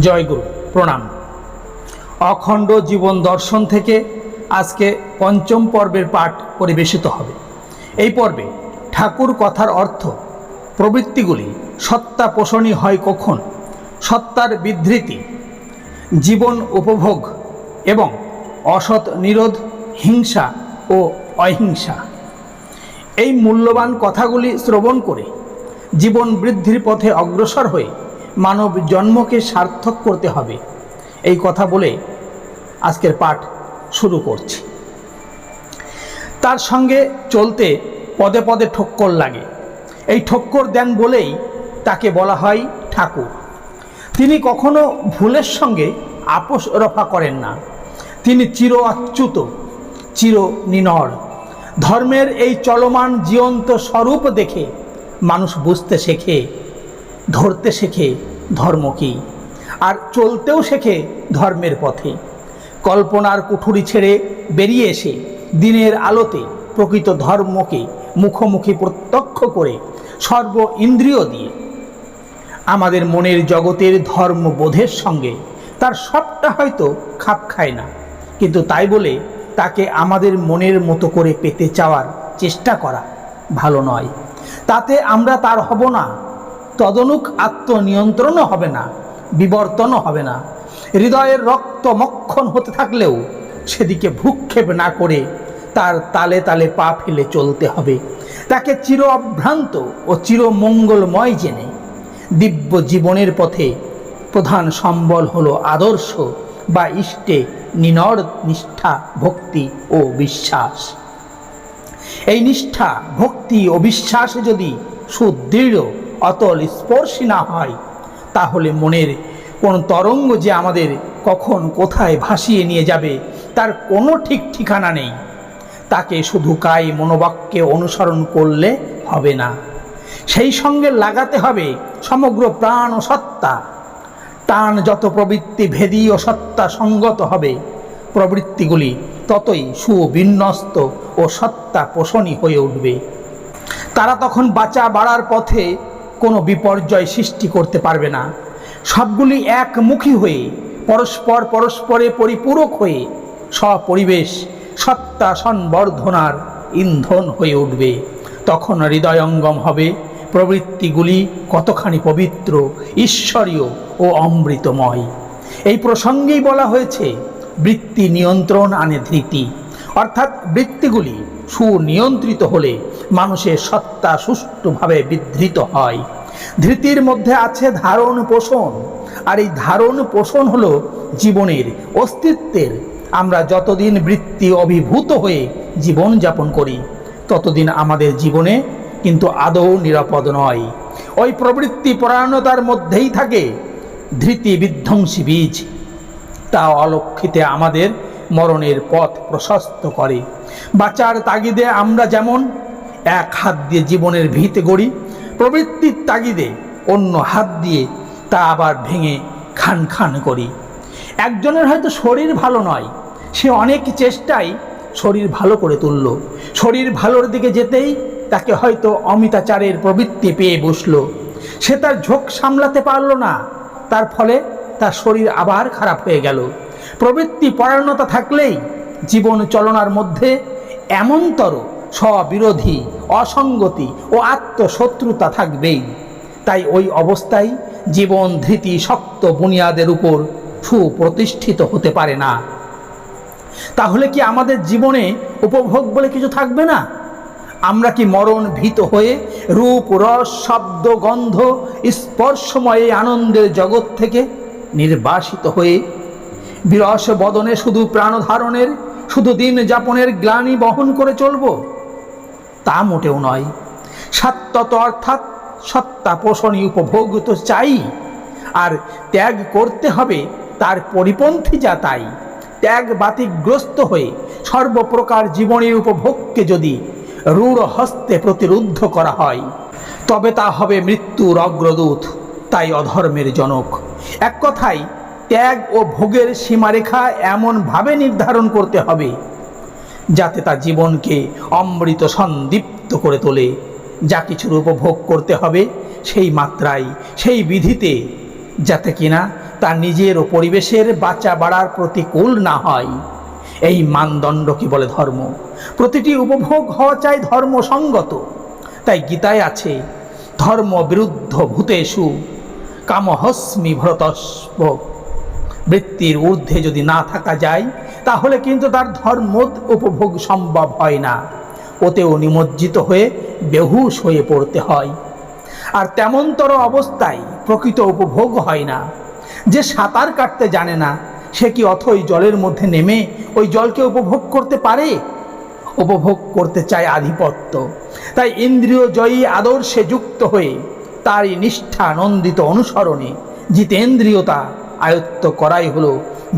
জয়গুরু প্রণাম। অখণ্ড জীবন দর্শন থেকে আজকে পঞ্চম পর্বের পাঠ পরিবেশিত হবে। এই পর্বে ঠাকুর কথার অর্থ, প্রবৃত্তিগুলি সত্তা পোষণী হয় কখন, সত্তার বিধৃতি, জীবন উপভোগ এবং অসৎ নিরোধ, হিংসা ও অহিংসা। এই মূল্যবান কথাগুলি শ্রবণ করে জীবন বৃদ্ধির পথে অগ্রসর হয়ে মানব জন্মকে সার্থক করতে হবে। এই কথা বলে আজকের পাঠ শুরু করছি। তার সঙ্গে চলতে পদে পদে ঠক্কর লাগে। এই ঠক্কর দেন বলেই তাকে বলা হয় ঠাকুর। তিনি কখনো ভুলের সঙ্গে আপোষ রফা করেন না। তিনি চির অচ্যুত চির নিনড় ধর্মের এই চলমান জীবন্ত স্বরূপ দেখে মানুষ বুঝতে শেখে ধরতে শেখে ধর্ম কী? আর চলতেও শেখে ধর্মের পথে। কল্পনার কুঠুরি ছেড়ে বেরিয়ে এসে দিনের আলোতে প্রকৃত ধর্মকে মুখোমুখি প্রত্যক্ষ করে সর্ব ইন্দ্রিয় দিয়ে। আমাদের মনের জগতের ধর্মবোধের সঙ্গে তার সবটা হয়তো খাপ খায় না। কিন্তু তাই বলে তাকে আমাদের মনের মতো করে পেতে চাওয়ার চেষ্টা করা ভালো নয়। তাতে আমরা তার হব না। তদনুক আত্মনিয়ন্ত্রণও হবে না, বিবর্তনও হবে না। হৃদয়ের রক্ত মক্ষণ হতে থাকলেও সেদিকে ভ্রুক্ষেপ না করে তার তালে তালে পা ফেলে চলতে হবে। তাকে চির অভ্রান্ত ও চির মঙ্গলময় জেনে দিব্য জীবনের পথে প্রধান সম্বল হলো আদর্শ বা ইষ্টে নিনর নিষ্ঠা, ভক্তি ও বিশ্বাস। এই নিষ্ঠা, ভক্তি ও বিশ্বাসে যদি সুদৃঢ় অতল স্পর্শী না হয়, তাহলে মনের কোন তরঙ্গ যে আমাদের কখন কোথায় ভাসিয়ে নিয়ে যাবে, তার কোনো ঠিক ঠিকানা নেই। তাকে শুধু কায় মনোবাক্যে অনুসরণ করলে হবে না। সেই সঙ্গে লাগাতে হবে সমগ্র প্রাণ ও সত্তা। টান যত প্রবৃত্তি ভেদী ও সত্তা সঙ্গত হবে, প্রবৃত্তিগুলি ততই সুবিন্যস্ত ও সত্তা পোষণী হয়ে উঠবে। তারা তখন বাঁচা বাড়ার পথে কোনো বিপর্যয় সৃষ্টি করতে পারবে না। সবগুলি একমুখী হয়ে, পরস্পর পরস্পরে পরিপূরক হয়ে স্বপরিবেশ সত্তা সংবর্ধনার ইন্ধন হয়ে উঠবে। তখন হৃদয়ঙ্গম হবে, প্রবৃত্তিগুলি কতখানি পবিত্র, ঈশ্বরীয় ও অমৃতময়। এই প্রসঙ্গেই বলা হয়েছে, বৃত্তি নিয়ন্ত্রণ আনে ধৃতি। অর্থাৎ বৃত্তিগুলি সুনিয়ন্ত্রিত হলে মানুষের সত্তা সুষ্ঠুভাবে বিধৃত হয়। ধৃতির মধ্যে আছে ধারণ পোষণ। আর এই ধারণ পোষণ হলো জীবনের অস্তিত্বের। আমরা যতদিন বৃত্তি অভিভূত হয়ে জীবন যাপন করি, ততদিন আমাদের জীবনে কিন্তু আদৌ নিরাপদ নয়। ওই প্রবৃত্তি পরায়ণতার মধ্যেই থাকে ধৃতি বিধ্বংসী বীজ। তা অলক্ষিতে আমাদের মরণের পথ প্রশস্ত করে। বাঁচার তাগিদে আমরা যেমন এক হাত দিয়ে জীবনের ভিত গড়ি, প্রবৃত্তির তাগিদে অন্য হাত দিয়ে তা আবার ভেঙে খান খান করি। একজনের হয়তো শরীর ভালো নয়, সে অনেক চেষ্টায় শরীর ভালো করে তুলল। শরীর ভালোর দিকে যেতেই তাকে হয়তো অমিতাচারের প্রবৃত্তি পেয়ে বসল। সে তার ঝোঁক সামলাতে পারল না, তার ফলে তার শরীর আবার খারাপ হয়ে গেল। প্রবৃত্তি পরায়ণতা থাকলেই জীবন চলনার মধ্যে এমনতর স্ববিরোধী, অসঙ্গতি ও আত্মশত্রুতা থাকবেই। তাই ওই অবস্থায় জীবন ধৃতি শক্ত বুনিয়াদের উপর সুপ্রতিষ্ঠিত হতে পারে না। তাহলে কি আমাদের জীবনে উপভোগ বলে কিছু থাকবে না? আমরা কি মরণ ভীত হয়ে রূপ, রস, শব্দ, গন্ধ, স্পর্শময় আনন্দের জগৎ থেকে নির্বাসিত হয়ে বিরস বদনে শুধু প্রাণধারণের শুধু দিন যাপনের গ্লানি বহন করে চলব। তা মোটেও নয়। সাত্তত অর্থাৎ সত্তা পোষণী উপভোগ তো চাই। আর ত্যাগ করতে হবে তার পরিপন্থী যা তাই। ত্যাগ বাতিগ্রস্ত হয়ে সর্বপ্রকার জীবনের উপভোগকে যদি রূঢ় হস্তে প্রতিরুদ্ধ করা হয়, তবে তা হবে মৃত্যুর অগ্রদূত, তাই অধর্মের জনক। এক কথায় ত্যাগ ও ভোগের সীমারেখা এমনভাবে নির্ধারণ করতে হবে, যাতে তা জীবনকে অমৃত সন্দীপ্ত করে তোলে। যা কিছুর উপভোগ করতে হবে সেই মাত্রায়, সেই বিধিতে, যাতে কিনা তা নিজের ও পরিবেশের বাঁচা বাড়ার প্রতিকূল না হয়। এই মানদণ্ড কি বলে ধর্ম। প্রতিটি উপভোগ হওয়া চাই ধর্মসঙ্গত। তাই গীতায় আছে ধর্ম বিরুদ্ধ ভূতেষু কামহস্মি ভরতস্ব বৃত্তির ঊর্ধ্বে যদি না থাকা যায়, তাহলে কিন্তু তার ধর্ম উপভোগ সম্ভব হয় না। ওতেও নিমজ্জিত হয়ে বেহুশ হয়ে পড়তে হয়। আর তেমনতর অবস্থায় প্রকৃত উপভোগ হয় না। যে সাঁতার কাটতে জানে না, সে কি অথই জলের মধ্যে নেমে ওই জলকে উপভোগ করতে পারে? উপভোগ করতে চায় আধিপত্য। তাই ইন্দ্রিয় জয়ী আদর্শে যুক্ত হয়ে তারই নিষ্ঠা নন্দিত অনুসরণে জিতেন্দ্রিয়তা আয়ত্ত করাই হলো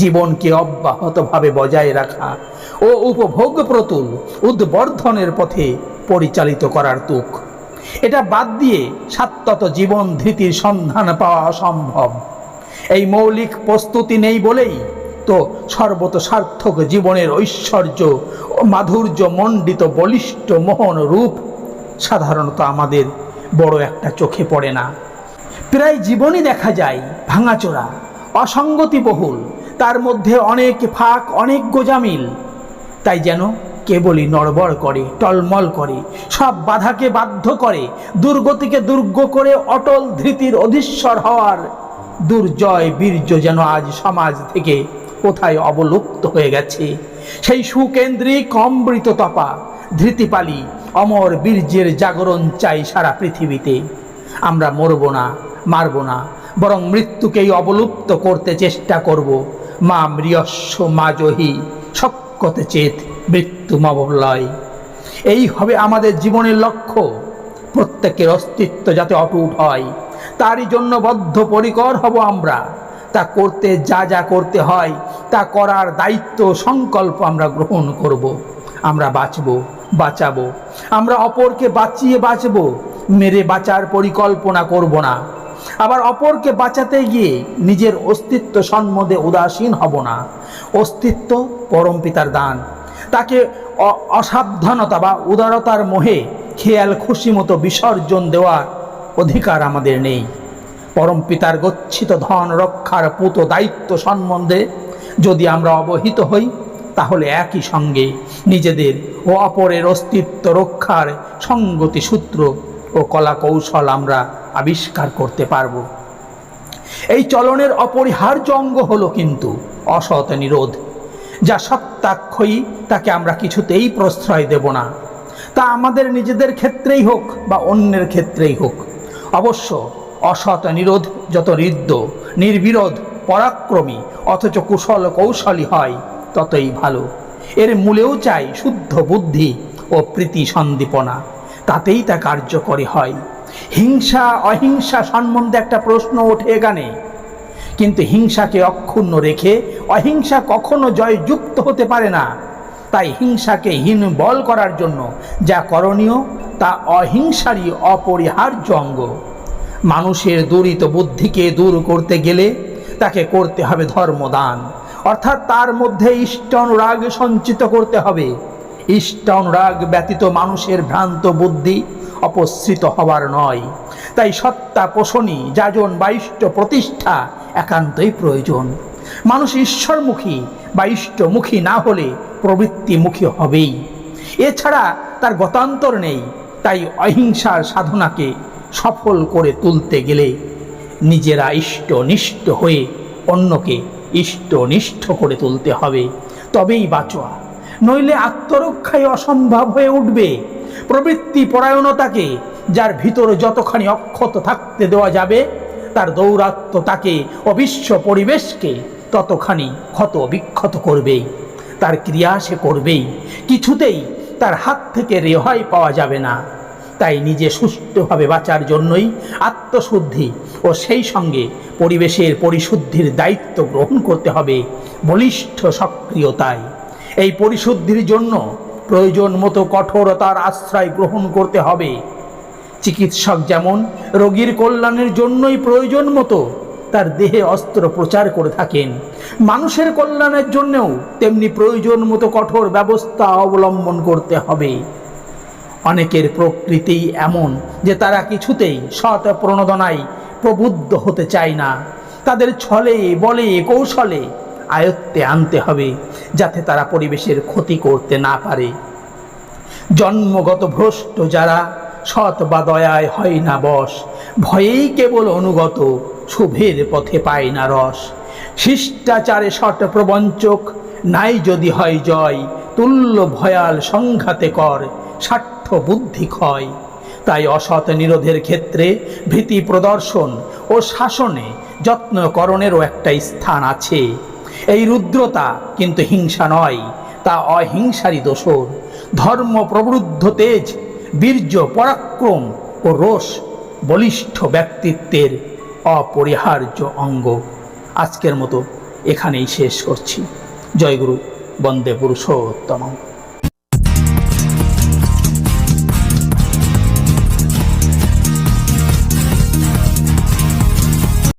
জীবনকে অব্যাহতভাবে বজায় রাখা ও উপভোগ প্রতুল উদ্বর্ধনের পথে পরিচালিত করার তুক। এটা বাদ দিয়ে সাত্তত জীবন ধৃতির সন্ধান পাওয়া অসম্ভব। এই মৌলিক প্রস্তুতি নেই বলেই তো সর্বত সার্থক জীবনের ঐশ্বর্য ও মাধুর্য মণ্ডিত বলিষ্ঠ মোহন রূপ সাধারণত আমাদের বড় একটা চোখে পড়ে না। প্রায় জীবনই দেখা যায় ভাঙাচোরা অসঙ্গতি বহুল তার মধ্যে অনেক ফাঁক, অনেক গোজামিল। তাই যেন কেবলই নড়বড় করে, টলমল করে, সব বাধাকে বাধ্য করে, দুর্গতিকে দুর্গ করে অটল ধৃতির অধীশ্বর হওয়ার দুর্জয় বীর্য যেন আজ সমাজ থেকে কোথায় অবলুপ্ত হয়ে গেছে। সেই সুকেন্দ্রিক অমৃত তপা, ধৃতিপালি, অমর বীর্যের জাগরণ চাই সারা পৃথিবীতে। আমরা মরব না, মারব না বরং মৃত্যুকেই অবলুপ্ত করতে চেষ্টা করব। মা মৃয়স্ব, মা জহি শক্কতে চেত মৃত্যু মবলয়। এই হবে আমাদের জীবনের লক্ষ্য। প্রত্যেকের অস্তিত্ব যাতে অটুট হয়, তারই জন্য বদ্ধপরিকর হব আমরা। তা করতে যা যা করতে হয়, তা করার দায়িত্ব সংকল্প আমরা গ্রহণ করব। আমরা বাঁচব, বাঁচাবো। আমরা অপরকে বাঁচিয়ে বাঁচব। মেরে বাঁচার পরিকল্পনা করব না। আবার অপরকে বাঁচাতে গিয়ে নিজের অস্তিত্ব সম্বন্ধে উদাসীন হব না। অস্তিত্ব পরম পিতার দান। তাকে অসাবধানতা বা উদারতার মোহে খেয়াল খুশি মতো বিসর্জন দেওয়ার অধিকার আমাদের নেই। পরম পিতার গচ্ছিত ধন রক্ষার পুত দায়িত্ব সম্বন্ধে যদি আমরা অবহিত হই, তাহলে একই সঙ্গে নিজেদের ও অপরের অস্তিত্ব রক্ষার সঙ্গতি সূত্র ও কলা কৌশল আমরা আবিষ্কার করতে পারব। এই চলনের অপরিহার্য অঙ্গ হলো কিন্তু অসৎ নিরোধ, যা সত্যাক্ষয়ী তাকে আমরা কিছুতেই প্রশ্রয় দেব না। তা আমাদের নিজেদের ক্ষেত্রেই হোক বা অন্যের ক্ষেত্রেই হোক, অবশ্য অসৎ নিরোধ যত হৃদ্য নির্বিরোধ, পরাক্রমী, অথচ কুশল কৌশলী হয়, ততই ভালো। এর মূলেও চাই শুদ্ধ বুদ্ধি ও প্রীতি সন্দীপনা। তাতেই তা কার্যকরী হয়। হিংসা, অহিংসা সম্বন্ধে একটা প্রশ্ন ওঠে এখানে। কিন্তু হিংসাকে অক্ষুণ্ণ রেখে অহিংসা কখনো জয়যুক্ত হতে পারে না। তাই হিংসাকে হীন বল করার জন্য যা করণীয় তা অহিংসারই অপরিহার্য অঙ্গ। মানুষের দূরিত বুদ্ধিকে দূর করতে গেলে তাকে করতে হবে ধর্মদান। অর্থাৎ তার মধ্যে ইষ্ট অনুরাগ সঞ্চিত করতে হবে। ইষ্ট অনুরাগ ব্যতীত মানুষের ভ্রান্ত বুদ্ধি অপসৃত হবার নয়। তাই সত্তা পোষণী যাজন বা ইষ্ট প্রতিষ্ঠা একান্তই প্রয়োজন। মানুষ ঈশ্বরমুখী বা ইষ্টমুখী না হলে প্রবৃত্তিমুখী হবেই। এছাড়া তার গতান্তর নেই, তাই অহিংসার সাধনাকে সফল করে তুলতে গেলে নিজেরা ইষ্টনিষ্ঠ হয়ে অন্যকে ইষ্টনিষ্ঠ করে তুলতে হবে। তবেই বাঁচোয়া নইলে আত্মরক্ষাই অসম্ভব হয়ে উঠবে। প্রবৃত্তি পরায়ণতাকে যার ভিতরে যতখানি অক্ষত থাকতে দেওয়া যাবে, তার দৌরাত্ম তাকে ও বিশ্ব পরিবেশকে ততখানি ক্ষত বিক্ষত করবেই তার ক্রিয়া সে করবেই, কিছুতেই তার হাত থেকে রেহাই পাওয়া যাবে না। তাই নিজে সুষ্ঠুভাবে বাঁচার জন্যই আত্মশুদ্ধি ও সেই সঙ্গে পরিবেশের পরিশুদ্ধির দায়িত্ব গ্রহণ করতে হবে বলিষ্ঠ সক্রিয়তায়। এই পরিশুদ্ধির জন্য প্রয়োজন মতো কঠোরতার আশ্রয় গ্রহণ করতে হবে। চিকিৎসক যেমন রোগীর কল্যাণের জন্যই প্রয়োজন মতো তার দেহে অস্ত্র প্রচার করে থাকেন। মানুষের কল্যাণের জন্যও তেমনি প্রয়োজন মতো কঠোর ব্যবস্থা অবলম্বন করতে হবে। অনেকের প্রকৃতি এমন যে তারা কিছুতেই সৎ প্রণোদনায় প্রবুদ্ধ হতে চায় না। তাদের ছলে, বলে, কৌশলে আয়ত্তে আনতে হবে যাতে তারা পরিবেশের ক্ষতি করতে না পারে। জন্মগত ভ্রষ্ট যারা সৎ বা দয়ায় হয় না বশ, ভয়েই কেবল অনুগত, শুভের পথে পায় না রস। শিষ্টাচারে শট প্রবঞ্চক, নাই যদি হয় জয়, তুল্য ভয়াল সংঘাতে কর, স্বার্থ বুদ্ধি ক্ষয়। তাই অসৎ নিরোধের ক্ষেত্রে ভীতি প্রদর্শন ও শাসনে যত্নকরণেরও একটা স্থান আছে। এই রুদ্রতা কিন্তু হিংসা নয়, তা অহিংসারই দোষর। ধর্ম প্রবৃদ্ধ তেজ, বীর্য পরাক্রম ও রোষ বলিষ্ঠ ব্যক্তিত্বের অপরিহার্য অঙ্গ। আজকের মতো এখানেই শেষ করছি। জয়গুরু, বন্দে পুরুষোত্তম